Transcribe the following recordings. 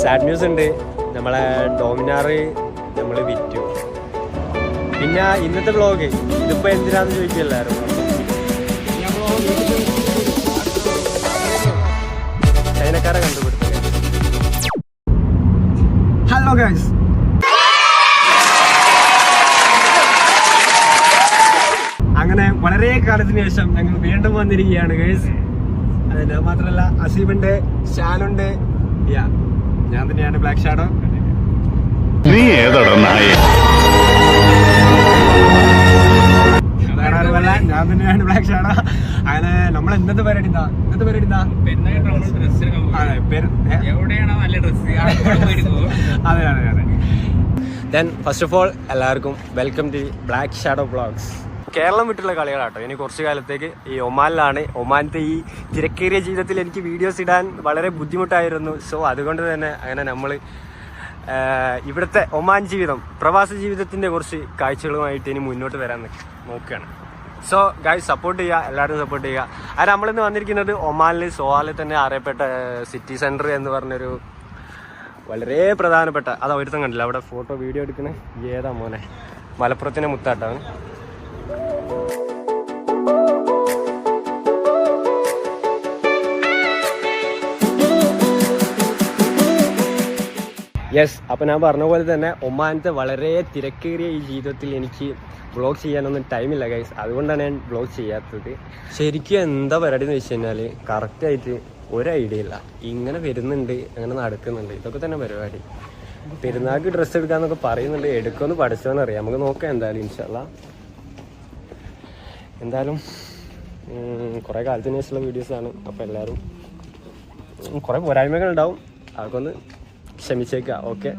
Sad news ഉണ്ട്. നമ്മളെ ഡോമിനാറ് നമ്മൾ വിറ്റു. പിന്നെ ഇന്നത്തെ വ്ളോഗ് ഇതിപ്പോൾ എന്തിനാന്ന് ചോദിക്കില്ലായിരുന്നു ചൈനക്കാരെ കണ്ടുപിടുത്തം ഹലോ അങ്ങനെ വളരെ കാലത്തിന് ശേഷം ഞങ്ങൾ വീണ്ടും വന്നിരിക്കുകയാണ് ഗൈസ് അതിന് മാത്രമല്ല അസീബുണ്ട് ഷാനുണ്ട്. യാ ഞാൻ തന്നെയാണ് ബ്ലാക്ക് ഷാഡോ നീ ഏതാടാ നായ? ഞാൻ തന്നെയാണ് ബ്ലാക്ക് ഷാഡോ അങ്ങനെ നമ്മൾ ഇന്നത്തെ പരിപാടി എന്താ ഇന്നത്തെ പരിപാടി എന്താ അതെ അതെ അതെ ദെൻ ഫസ്റ്റ് ഓഫ് ഓൾ എല്ലാവർക്കും welcome to black shadow blogs Keralam വിട്ടുള്ള കളികളാട്ടോ. ഇനി കുറച്ച് കാലത്തേക്ക് ഈ ഒമാനിലാണ്. ഒമാനത്തെ ഈ തിരക്കേറിയ ജീവിതത്തിൽ എനിക്ക് വീഡിയോസ് ഇടാൻ വളരെ ബുദ്ധിമുട്ടായിരുന്നു. സോ അതുകൊണ്ട് തന്നെ അങ്ങനെ നമ്മൾ ഇവിടുത്തെ ഒമാൻ ജീവിതം പ്രവാസ ജീവിതത്തിന്റെ കുറച്ച് കാഴ്ചകളുമായിട്ട് ഇനി മുന്നോട്ട് വരാൻ നിക്ക്- നോക്കുകയാണ് സോ ഗായ്സ് സപ്പോർട്ട് ചെയ്യുക എല്ലാവരും സപ്പോർട്ട് ചെയ്യുക. അത് നമ്മളിന്ന് വന്നിരിക്കുന്നത്? ഒമാനിൽ സോഹാലിൽ തന്നെ അറിയപ്പെട്ട സിറ്റി സെന്റർ എന്ന് പറഞ്ഞൊരു വളരെ പ്രധാനപ്പെട്ട അതാ ഒരുത്തം കണ്ടില്ല? അവിടെ ഫോട്ടോ വീഡിയോ എടുക്കണേ? ഏതാ മോനെ? മലപ്പുറത്തിനെ മുത്താട്ടാണ് യെസ് അപ്പം ഞാൻ പറഞ്ഞ പോലെ തന്നെ ഒമാനത്തെ വളരെ തിരക്കേറിയ ഈ ജീവിതത്തിൽ എനിക്ക് വ്ളോഗ് ചെയ്യാനൊന്നും ടൈമില്ല ഗൈസ് അതുകൊണ്ടാണ് ഞാൻ ബ്ലോഗ് ചെയ്യാത്തത്. ശരിക്കും എന്താ പരിപാടി എന്ന് വെച്ച് കഴിഞ്ഞാൽ കറക്റ്റായിട്ട് ഒരു ഐഡിയ ഇല്ല. ഇങ്ങനെ വരുന്നുണ്ട് അങ്ങനെ നടക്കുന്നുണ്ട്. ഇതൊക്കെ തന്നെ പരിപാടി. പെരുന്നാൾക്ക് ഡ്രസ്സ് എടുക്കാന്നൊക്കെ പറയുന്നുണ്ട്. എടുക്കുമെന്ന് പഠിച്ചോന്ന് അറിയാം. നമുക്ക് നോക്കാം എന്തായാലും ഇൻഷല്ല എന്തായാലും കുറേ കാലത്തിന് ശേഷമുള്ള വീഡിയോസാണ് അപ്പോൾ എല്ലാവരും കുറേ പോരായ്മകൾ ഉണ്ടാവും. അതൊക്കെ ഒന്ന് ക്ഷമിച്ചേക്കുക ഓക്കെ.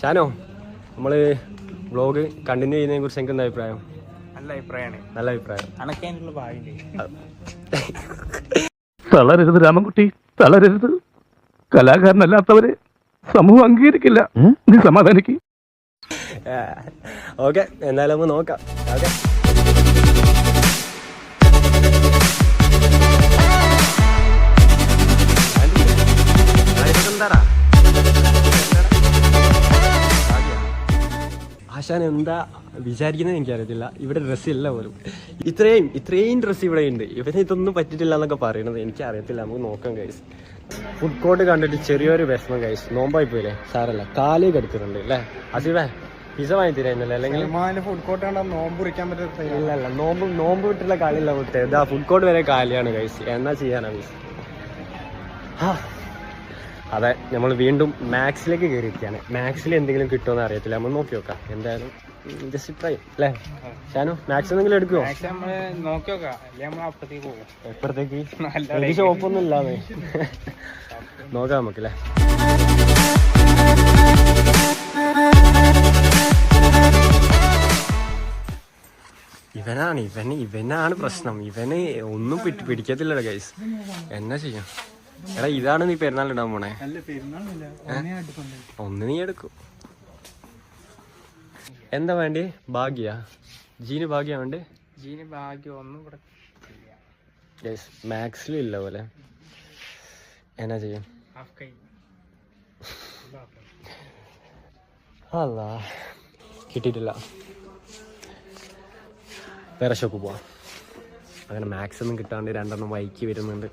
ഷാനോ നമ്മൾ വ്ളോഗ് കണ്ടിന്യൂ ചെയ്യുന്നതിനെ കുറിച്ച് എനിക്ക് എന്താ അഭിപ്രായം? നല്ല അഭിപ്രായമാണ് നല്ല അഭിപ്രായം. തളരരുത് രാമൻകുട്ടി തളരരുത്. കലാകാരനല്ലാത്തവരെ സമൂഹം അംഗീകരിക്കില്ല. നീ സമാധാനിക്ക്. ഓക്കെ. എന്തായാലും നമുക്ക് നോക്കാം. ഓക്കെ. ആശാൻ എന്താ വിചാരിക്കുന്നത് എനിക്കറിയത്തില്ല ഇവിടെ ഡ്രസ്സ് ഇല്ല പോലും. ഇത്രയും ഇത്രയും ഡ്രസ്സ് ഇവിടെ ഉണ്ട്. ഇവന് ഇതൊന്നും പറ്റിയിട്ടില്ല എന്നൊക്കെ പറയണത് എനിക്ക് അറിയത്തില്ല. നമുക്ക് നോക്കാം കൈസ് ഫുഡ് കോർട്ട് കണ്ടിട്ട് ചെറിയൊരു വിഷമം കൈസ് നോമ്പായി പോയില്ലേ? സാറല്ല കാലേ കെടുക്കുന്നുണ്ട് അല്ലേ? അസിവേ പിസ വാങ്ങി തരുന്നില്ല അല്ലെങ്കിൽ ഫുഡ് കോർട്ട് കണ്ടാൽ നോമ്പ് കുറിക്കാൻ പറ്റാത്ത ഇല്ല അല്ല നോമ്പ് നോമ്പ് വിട്ടുള്ള കാലില്ല വിട്ട് ഇതാ ഫുഡ് കോർട്ട് വരെ കാലിയാണ് കൈസ് എന്നാ ചെയ്യാനാ കൈസ് അതെ നമ്മൾ വീണ്ടും മാക്സിലേക്ക് കയറിയിരിക്കുകയാണ്. മാക്സിൽ എന്തെങ്കിലും കിട്ടുമെന്ന് അറിയത്തില്ല. നമ്മൾ നോക്കി നോക്കാം. എന്തായാലും ജസ്റ്റ് ട്രൈ അല്ലേ? ഷാനു മാക്സ് എന്തെങ്കിലും എടുക്കുമോ അപ്പുറത്തേക്ക് ഷോപ്പൊന്നും ഇല്ലാതെ നോക്കാം നമുക്കല്ലേ. ഇവനാണ് ഇവന് ഇവനാണ് പ്രശ്നം. ഇവന് ഒന്നും പിടി പിടിക്കത്തില്ലടാ ഗൈസ് എന്നാ ചെയ്യാം? എടാ ഇതാണ് നീ പെരുന്നാൾ ഇടാൻ പോണേ. നല്ല പെരുന്നാളില്ല ഒന്ന് നീ എടുക്കും. എന്താ വേണ്ടി? ഭാഗ്യ. ജീന് ഭാഗ്യ വേണ്ടേ? ജീന് ഭാഗ്യം ഒന്നും കൂടെ ഗൈസ് മാക്സിലും ഇല്ല പോലെ. എന്നാ ചെയ്യും? ഹാഫ് കൈ. അല്ല കിട്ടിയിട്ടില്ല. വേറെ ഷോപ്പ് പോവാം. അങ്ങനെ മാക്സിമം ഒന്നും കിട്ടാണ്ട് രണ്ടെണ്ണം വൈക്കി വരുന്നുണ്ട്.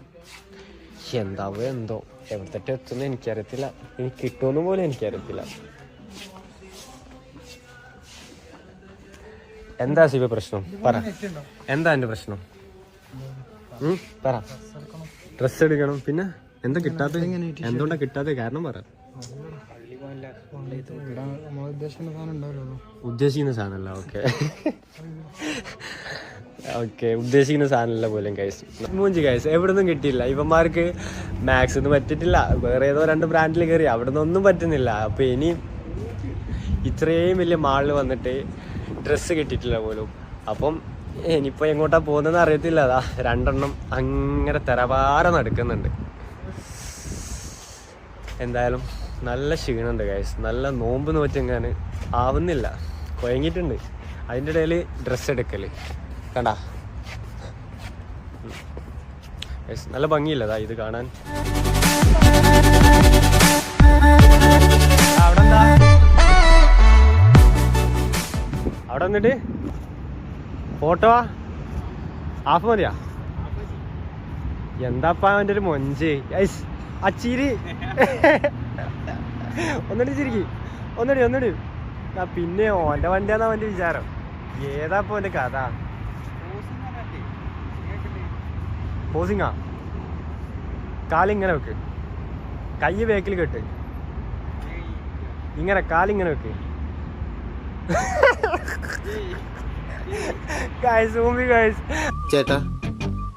എന്താവോ എന്തോ? എവിടത്തെ എത്തുന്നു എനിക്കറിയത്തില്ല. ഇനി കിട്ടുമെന്ന് പോലും എനിക്കറിയത്തില്ല. എന്താ ശിവ പ്രശ്നം? പറ. എന്താ എന്റെ പ്രശ്നം? പറ. ഡ്രസ് എടുക്കണം. പിന്നെ എന്താ കിട്ടാത്ത എന്തുകൊണ്ടാ കിട്ടാത്ത കാരണം പറ. ഉദ്ദേശിക്കുന്ന സാധനമല്ല ഓക്കെ ഓക്കെ ഉദ്ദേശിക്കുന്ന സാധനമല്ല പോലും കൈസ് മൂഞ്ചി കൈസ് എവിടെ നിന്നും കിട്ടിയില്ല. ഇവന്മാർക്ക് മാക്സ് ഒന്നും പറ്റിയിട്ടില്ല. വേറെ ഏതോ രണ്ട് ബ്രാൻഡിൽ കയറി അവിടെ നിന്നൊന്നും പറ്റുന്നില്ല. അപ്പൊ ഇനി ഇത്രയും വലിയ മാളിൽ വന്നിട്ട് ഡ്രസ്സ് കിട്ടിയിട്ടില്ല പോലും. അപ്പം ഇനിയിപ്പോൾ എങ്ങോട്ടാ പോകുന്നതെന്ന് അറിയത്തില്ല. അതാ രണ്ടെണ്ണം അങ്ങനെ തെരവാര നടക്കുന്നുണ്ട്. എന്തായാലും നല്ല ക്ഷീണമുണ്ട് ഗൈസ് നല്ല നോമ്പ് നോറ്റെങ്ങാൻ ആവുന്നില്ല. കുഴങ്ങിയിട്ടുണ്ട് അതിന്റെ ഇടയിൽ ഡ്രസ്സ് എടുക്കൽ കണ്ട. നല്ല ഭംഗിയില്ലതാ ഇത് കാണാൻ. അവിടെ അവിടെ വന്നിട്ട് ഫോട്ടോ ഹാഫ് മതിയാ? എന്താപ്പാ അവന്റെ ഒരു മൊഞ്ച്? ഐസ് അച്ചിരി. ഒന്നടി ചിരിക്കി. ഒന്നടി ഒന്നടി. പിന്നെ ഓന്റെ വണ്ടിയാന്നാ അവന്റെ വിചാരം. ഏതാപ്പോ അവന്റെ കഥ? പോസിങ്ങാ. കാലിങ്ങനെ വെക്ക്. കൈ വേക്കിൽ കെട്ട്. ഇങ്ങനെ കാലിങ്ങനെ വെക്ക്. ചേട്ടാ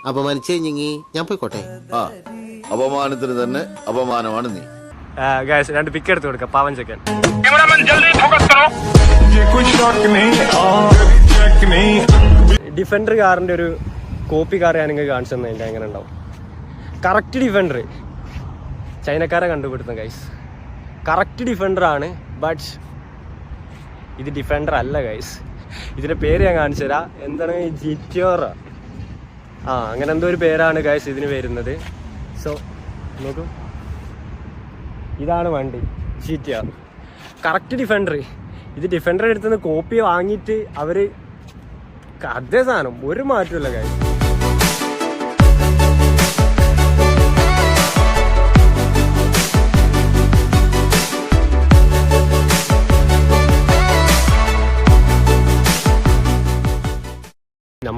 അപമാനിച്ചു കഴിഞ്ഞി ഞാൻ പോയിക്കോട്ടെ. ആ. അപമാനത്തിന് തന്നെ അപമാനമാണ് നീ. ഗൈസ് രണ്ട് പിക്ക് എടുത്ത് കൊടുക്ക. പാവൻ ചെക്കൻ. ഡിഫൻഡർ കാറിന്റെ ഒരു കോപ്പി കാർ ഞാൻ നിങ്ങൾക്ക് കാണിച്ചു തന്നെ എങ്ങനെ ഉണ്ടാവും? കറക്റ്റ് ഡിഫൻഡർ ചൈനക്കാരെ കണ്ടുപിടുത്തം ഗൈസ് കറക്റ്റ് ഡിഫൻഡർ ആണ് ബട്ട് ഇത് ഡിഫൻഡർ അല്ല ഗൈസ് ഇതിന്റെ പേര് ഞാൻ കാണിച്ചു തരാം. എന്താണ് ജിറ്റിയോറ ആ അങ്ങനെ എന്തോ ഒരു പേരാണ് ഗൈസ് ഇതിന് വരുന്നത്. സോ നോക്കൂ. ഇതാണ് വണ്ടി ജിറ്റിആർ കറക്റ്റ് ഡിഫൻഡർ ഇത് ഡിഫൻഡർ എടുത്തുനിന്ന് കോപ്പി വാങ്ങിയിട്ട് അവർ അതേ സാധനം ഒരു മാറ്റമില്ല കാര്യം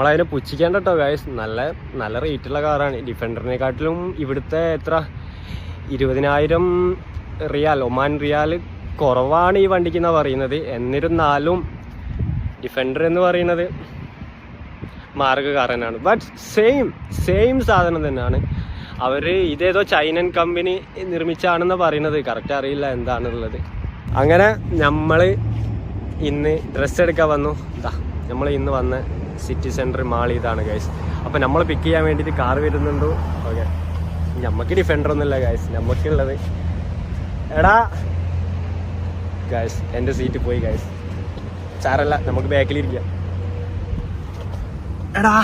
നമ്മളതിനെ പുച്ഛിക്കേണ്ട കേട്ടോ ഗായ്സ് നല്ല നല്ല റേറ്റുള്ള കാറാണ് ഡിഫൻഡറിനെക്കാട്ടിലും ഇവിടുത്തെ എത്ര? ഇരുപതിനായിരം റിയാൽ ഒമാൻ റിയാൽ കുറവാണ് ഈ വണ്ടിക്ക് എന്നാണ് പറയുന്നത്. എന്നിരുന്നാലും ഡിഫൻഡർ എന്ന് പറയുന്നത് മാർഗകാരനാണ് ബട്ട് സെയിം സെയിം സാധനം തന്നെയാണ്. അവർ ഇതേതോ ചൈനൻ കമ്പനി നിർമ്മിച്ചാണെന്ന് പറയുന്നത്. കറക്റ്റ് അറിയില്ല എന്താണുള്ളത് അങ്ങനെ നമ്മൾ ഇന്ന് ഡ്രസ്സ് എടുക്കാൻ വന്നു. നമ്മൾ ഇന്ന് വന്ന സിറ്റി സെന്റർ മാൾ ഇതാണ് ഗൈസ് അപ്പോൾ നമ്മൾ പിക്ക് ചെയ്യാൻ വേണ്ടിയിട്ട് കാർ വരുന്നുണ്ടോ. ഓക്കെ നമുക്ക് ഡിഫൻഡർ ഒന്നുമില്ല ഗൈസ് നമുക്കുള്ളത് എടാ ഗൈസ് എന്റെ സീറ്റ് പോയി ഗൈസ് സാറല്ല നമുക്ക് ബാക്കിലിരിക്കാം എടാ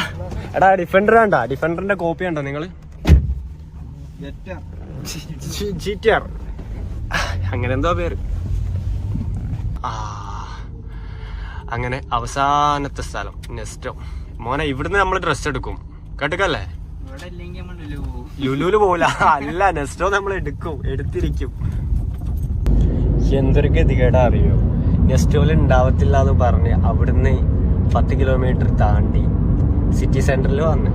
എടാ ഡിഫെൻഡർ വേണ്ട. ഡിഫൻഡറിന്റെ കോപ്പി ഉണ്ടോ നിങ്ങൾ അങ്ങനെ എന്തോ പേര്. ആ അങ്ങനെ അവസാനത്തെ സ്ഥലം നെസ്റ്റോ. മോനെ ഇവിടുന്ന് നമ്മൾ ഡ്രസ് എടുക്കും. കേട്ടക്കല്ലേ? ലുലുൽ പോല അല്ല നെസ്റ്റോ നമ്മൾ എടുക്കും. എടുത്തിരിക്കും. എന്തൊരു ഗതികേടാ അറിയോ? നെസ്റ്റോയിൽ ഉണ്ടാവത്തില്ല എന്ന് പറഞ്ഞ് അവിടുന്ന് പത്ത് കിലോമീറ്റർ താണ്ടി സിറ്റി സെന്ററിൽ വന്ന്.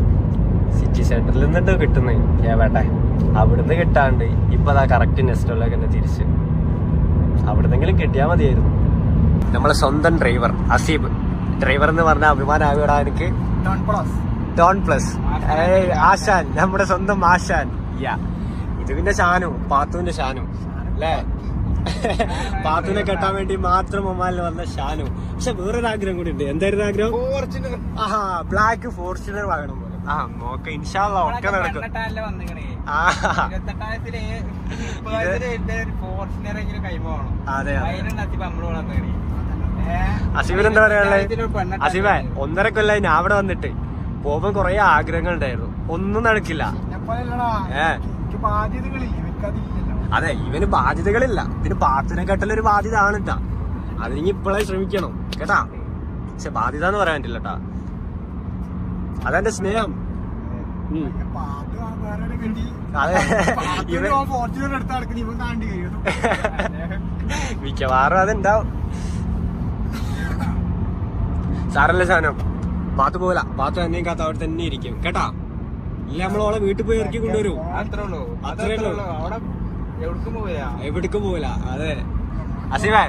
സിറ്റി സെന്ററിൽ നിന്നിട്ട് കിട്ടുന്നത് ഏവട്ടെ അവിടുന്ന് കിട്ടാണ്ട് ഇപ്പൊ അതാ കറക്റ്റ് നെസ്റ്റോയിലേക്ക് തന്നെ തിരിച്ച്. അവിടുന്നെങ്കിലും കിട്ടിയാൽ മതിയായിരുന്നു. നമ്മളെ സ്വന്തം ഡ്രൈവർ അസീബ്. ഡ്രൈവർ എന്ന് പറഞ്ഞ അഭിമാനാവിടാ എനിക്ക്. ഡോൺ പ്ലസ് ആശാൻ. നമ്മുടെ സ്വന്തം ആശാൻ. യാ. ഇത് പിന്നെ ഷാനു പാത്തുവിന്റെ ഷാനു. അല്ലേ? പാത്തുവിനെ കെട്ടാൻ വേണ്ടി മാത്രം ഒമാനിൽ വന്ന ഷാനു. പക്ഷെ വേറൊരു ആഗ്രഹം കൂടി ഉണ്ട്. എന്തായിരുന്നു ആഗ്രഹം? ആഹാ ബ്ലാക്ക് ഫോർച്യൂണർ വാങ്ങണം പോലെ. ആ നോക്ക ഇൻഷാല്ല ഒക്കെ നടക്കും. അതെ അതെ. അസീബിന് എന്താ പറയാനുള്ളത്? അസീബേ ഒന്നര കൊല്ലായി ഞാൻ അവിടെ വന്നിട്ട്. പോകുമ്പോ കൊറേ ആഗ്രഹങ്ങൾ ഉണ്ടായിരുന്നു ഒന്നും നടക്കില്ല. ഏ. അതെ ഇവന് ബാധ്യതകളില്ല. പിന്നെ പാത്തിനെക്കാട്ടുള്ള ഒരു ബാധ്യത ആണ് കേട്ടാ അതിനി ഇപ്പോഴേ ശ്രമിക്കണം. കേട്ടാ? പക്ഷെ ബാധ്യത എന്ന് പറയാൻ പറ്റില്ല കേട്ടാ അതെന്റെ സ്നേഹം. അതെ. ഇവൻ മിക്കവാറും അതുണ്ടാവും സാറല്ല സാധനം? പാത്തു പോല പാത്തു തന്നെയും കാത്ത അവിടെ തന്നെ ഇരിക്കും. കേട്ടാ? ഇല്ല നമ്മളോളെ വീട്ടിൽ പോയി ഇറക്കി കൊണ്ടുവരും. അത്രേ ഉള്ളൂ. അത്രേ ഉള്ളൂ. അവിടെ എവിടേക്കും പോവില്ല അതെ. അസീവേ.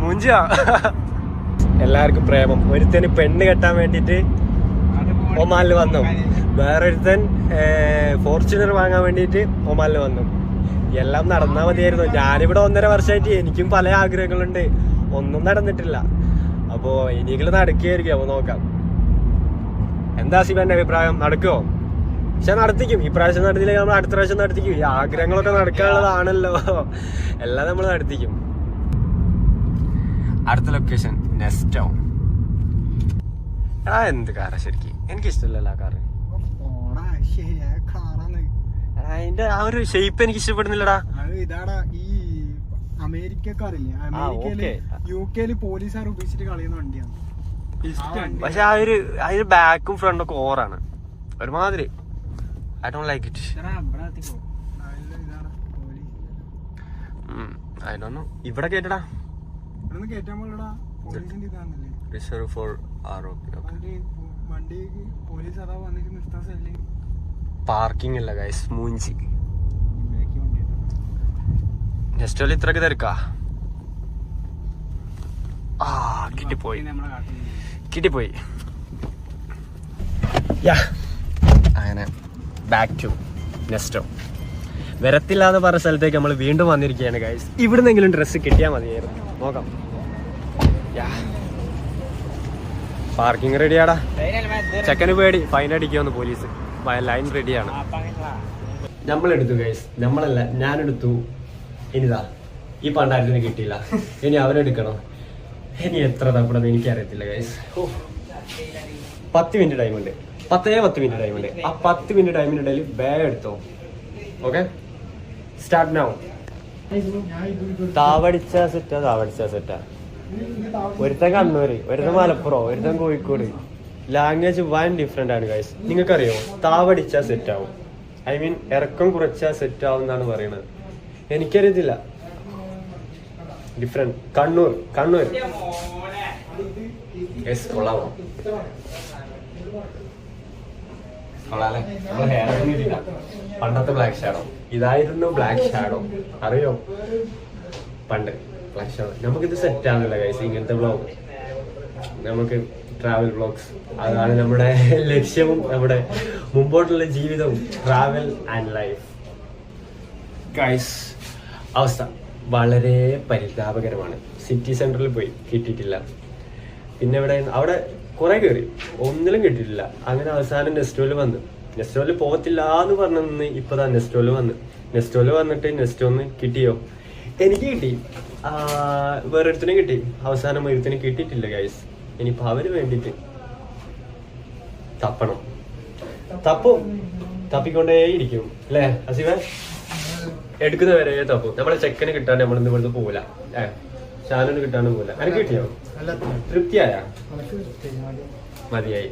മുഞ്ചോ എല്ലാവർക്കും പ്രേമം. ഒരുത്തന് പെണ്ണ് കെട്ടാൻ വേണ്ടിട്ട് ഒമാനിൽ വന്നു. വേറൊരുത്തൻ ഫോർച്യൂണർ വാങ്ങാൻ വേണ്ടിട്ട് ഒമാനിൽ വന്നു. എല്ലാം നടന്നാ മതിയായിരുന്നു. ഞാനിവിടെ ഒന്നര വർഷമായിട്ട് എനിക്കും പല ആഗ്രഹങ്ങളുണ്ട്. ഒന്നും നടന്നിട്ടില്ല. അപ്പോ ഇനിയെങ്കിലും നടക്കുകയായിരിക്കും. അപ്പൊ നോക്കാം. എന്താ ശിവന്റെ അഭിപ്രായം? നടക്കുമോ പക്ഷെ നടത്തിക്കും. ഈ പ്രാവശ്യം നടത്തിയില്ലെങ്കിൽ നമ്മൾ അടുത്ത പ്രാവശ്യം നടത്തിക്കും. ഈ ആഗ്രഹങ്ങളൊക്കെ നടക്കാനുള്ളതാണല്ലോ. എല്ലാം നമ്മൾ നടത്തിക്കും. അടുത്ത ലൊക്കേഷൻ നെസ്റ്റോ ആ എന്ത് കാറാ ശരിക്കും? എനിക്ക് കാറ്. ശരിയാ. അതിന്റെ ആ ഒരു ഷേപ്പ് എനിക്ക് ഇഷ്ടപ്പെടുന്നില്ലടാ. ഇതാടാ ഈ അമേരിക്കക്കാരില്ലേ? അമേരിക്കയിൽ. യു കെയിൽ പോലീസുകാർ ഉപയോഗിച്ചിട്ട് കളയുന്ന വണ്ടിയാണ്. പക്ഷെ ആ ഒരു അതിന്റെ ബാക്കും ഫ്രണ്ടും ഒക്കെ ഓറാണ് ഒരുമാതിരി. ഐ ഡോണ്ട് ലൈക്ക് ഇറ്റ് അതിനൊന്നും ഇവിടെ കേട്ടടാ. റിസർവ് ഫോർ ആർ ഓക്കെ വണ്ടി പോലീസ് അതാ വന്നിട്ട് നിർത്താൻ പാർക്കിംഗ് അല്ല ഗൈസ് മൂഞ്ചി ജസ്റ്റ് വണ്ടി ഇത്രക്ക് ഇത്രയൊക്കെ തിരക്കാ. ആ കിട്ടിപ്പോയി. കിട്ടിപ്പോയി. യാ. അങ്ങനെ ബാക്ക് ടു നെസ്റ്റോ വരത്തില്ലാതെ പറഞ്ഞ സ്ഥലത്തേക്ക് നമ്മൾ വീണ്ടും വന്നിരിക്കുകയാണ് ഗൈസ് ഇവിടുന്നെങ്കിലും ഡ്രസ്സ് കിട്ടിയാൽ മതിയായിരുന്നു. നോക്കാം. യാ. പാർക്കിംഗ് റെഡിയാടാ ചെക്കന് പേടി. Fine അടിക്കുമെന്ന് police. ലൈൻ റെഡിയാണ് നമ്മളെടുത്തു ഗൈസ് നമ്മളല്ല ഞാനെടുത്തു. ഇനിതാ ഈ പണ്ടാരത്തിന് കിട്ടിയില്ല. ഇനി അവരെടുക്കണോ ഇനി എത്ര തപ്പണമെന്ന് എനിക്കറിയത്തില്ല ഗൈസ് പത്ത് മിനിറ്റ് ടൈമുണ്ട് പത്തേ പത്ത് മിനിറ്റ് ടൈമുണ്ട് ആ പത്ത് മിനിറ്റ് ടൈമിനിടയിൽ ബാഗ് എടുത്തോ. ഓക്കെ സ്റ്റാർട്ട് നൗ താവടിച്ച സെറ്റാ താവടിച്ച സെറ്റാ ഒരുത്തൻ കണ്ണൂര് ഒരുത്തൻ മലപ്പുറം ഒരുത്തൻ കോഴിക്കോട്. ലാംഗ്വേജ് വൻ ഡിഫറെന്റ് ആണ് ഗൈസ് നിങ്ങൾക്കറിയോ? താവടിച്ചാൽ സെറ്റ് ആവും. ഐ മീൻ ഇറക്കം കുറച്ചാൽ സെറ്റ് ആവും എന്നാണ് പറയുന്നത്. എനിക്കറിയത്തില്ല. ഡിഫറെന്റ് കണ്ണൂർ കണ്ണൂർ. എസ് കൊള്ളാമോ പണ്ടത്തെ ബ്ലാക്ക് ഷാഡോ ഇതായിരുന്നു ബ്ലാക്ക് ഷാഡോ അറിയോ? പണ്ട്. ബ്ലാക്ക് ഷാഡോ നമുക്കിത് സെറ്റ് ആണല്ലോ ഗൈസ് ഇങ്ങനത്തെ ബ്ലോഗ് നമുക്ക് ട്രാവൽ ബ്ലോഗ്സ് അതാണ് നമ്മുടെ ലക്ഷ്യവും നമ്മുടെ മുമ്പോട്ടുള്ള ജീവിതവും ട്രാവൽ ആൻഡ് ലൈഫ് ഗൈസ് അവസ്ഥ വളരെ പരിതാപകരമാണ്. സിറ്റി സെന്ററിൽ പോയി കിട്ടിയിട്ടില്ല. പിന്നെ ഇവിടെ അവിടെ കുറേ കയറി ഒന്നിലും കിട്ടിയിട്ടില്ല. അങ്ങനെ അവസാനം നെസ്റ്റോയിൽ വന്ന്. നെസ്റ്റോയിൽ പോകത്തില്ല എന്ന് പറഞ്ഞു നിന്ന് ഇപ്പതാ നെസ്റ്റോയിൽ വന്ന്. നെസ്റ്റോയിൽ വന്നിട്ട് നെസ്റ്റോന്ന് കിട്ടിയോ? എനിക്ക് കിട്ടി. വേറൊരുത്തിനെ കിട്ടി. അവസാനം ഒരുത്തിനും കിട്ടിയിട്ടില്ല ഗൈസ് ഇനിയിപ്പോ അവന് വേണ്ടിയിട്ട് തപ്പണം. തപ്പും തപ്പിക്കൊണ്ടേയിരിക്കും അല്ലേ എടുക്കുന്ന വരെ തപ്പും. നമ്മളെ ചെക്കന് കിട്ടാണ്ട് നമ്മൾ ഇന്ന് ഇവിടുന്ന് പോവില്ല ഏ ഷാനന് കിട്ടാണ്ട് പോവില്ല. എനിക്ക് കിട്ടിയോ? തൃപ്തിയായ? മതിയായി.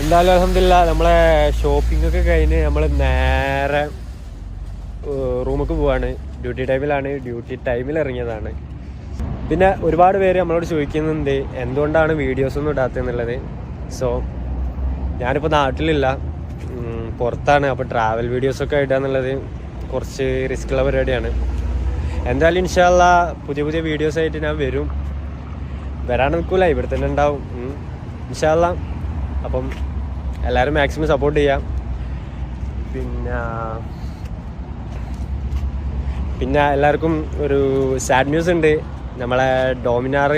എന്തായാലും അലഹമില്ല നമ്മളെ ഷോപ്പിംഗ് ഒക്കെ കഴിഞ്ഞ് നമ്മൾ നേരെ റൂമിലേക്ക് പോവാണ്. ഡ്യൂട്ടി ടൈമിലാണ് ഡ്യൂട്ടി ടൈമിൽ ഇറങ്ങിയതാണ്. പിന്നെ ഒരുപാട് പേര് നമ്മളോട് ചോദിക്കുന്നുണ്ട് എന്തുകൊണ്ടാണ് വീഡിയോസ് ഒന്നും ഇടാത്തെന്നുള്ളത് സോ ഞാനിപ്പോൾ നാട്ടിലില്ല. പുറത്താണ്. അപ്പോൾ ട്രാവൽ വീഡിയോസൊക്കെ ഇടുക എന്നുള്ളത് കുറച്ച് റിസ്ക് ഉള്ള പരിപാടിയാണ്. എന്തായാലും ഇൻഷാല്ല പുതിയ പുതിയ വീഡിയോസ് ആയിട്ട് ഞാൻ വരും. വരാൻ ഇവിടെ തന്നെ ഉണ്ടാവും. ഇൻഷാല്ല അപ്പം എല്ലാവരും മാക്സിമം സപ്പോർട്ട് ചെയ്യാം. പിന്നെ പിന്നെ എല്ലാവർക്കും ഒരു സാഡ് ന്യൂസ് ഉണ്ട്. നമ്മളെ ഡോമിനാർ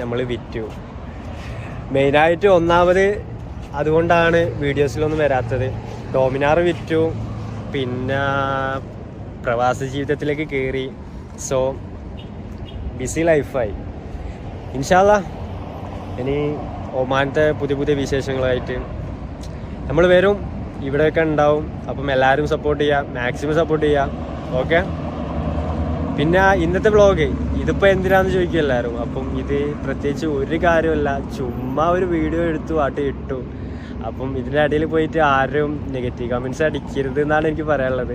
നമ്മൾ വിറ്റു. മെയിനായിട്ട് ഒന്നാമത് അതുകൊണ്ടാണ് വീഡിയോസിലൊന്നും വരാത്തത്. ഡോമിനാർ വിറ്റു പിന്നെ പ്രവാസ ജീവിതത്തിലേക്ക് കയറി സോ ബിസി ലൈഫായി ഇൻഷാല്ല ഇനി ഒമാനത്തെ പുതിയ പുതിയ വിശേഷങ്ങളായിട്ട്. നമ്മൾ വരും ഇവിടെയൊക്കെ ഉണ്ടാവും. അപ്പം എല്ലാവരും സപ്പോർട്ട് ചെയ്യുക മാക്സിമം സപ്പോർട്ട് ചെയ്യുക ഓക്കെ പിന്നെ ഇന്നത്തെ വ്ളോഗ് ഇതിപ്പോൾ എന്തിനാന്ന് ചോദിക്കും എല്ലാവരും. അപ്പം ഇത് പ്രത്യേകിച്ച് ഒരു കാര്യമല്ല ചുമ്മാ ഒരു വീഡിയോ എടുത്തു ആട്ട് ഇട്ടു. അപ്പം ഇതിന്റെ ഇടയിൽ പോയിട്ട് ആരും നെഗറ്റീവ് കമൻസ് അടിക്കരുത് എന്നാണ് എനിക്ക് പറയാനുള്ളത്.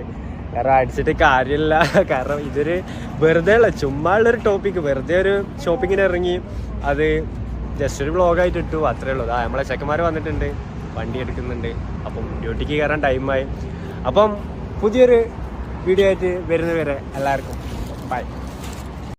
കാരണം അടിച്ചിട്ട് കാര്യമില്ല. കാരണം ഇതൊരു വെറുതെ ഉള്ള ചുമ്മാ ഉള്ളൊരു ടോപ്പിക്ക് വെറുതെ ഒരു ഷോപ്പിങ്ങിന് ഇറങ്ങി അത് ജസ്റ്റ് ഒരു വ്ളോഗായിട്ട് ഇട്ടു അത്രേ ഉള്ളൂ. ആ നമ്മളെ ചെക്കന്മാർ വന്നിട്ടുണ്ട് വണ്ടി എടുക്കുന്നുണ്ട്. അപ്പം ഡ്യൂട്ടിക്ക് കയറാൻ ടൈമായി അപ്പം പുതിയൊരു വീഡിയോ ആയിട്ട് വരുന്നവരെ എല്ലാവർക്കും 拜。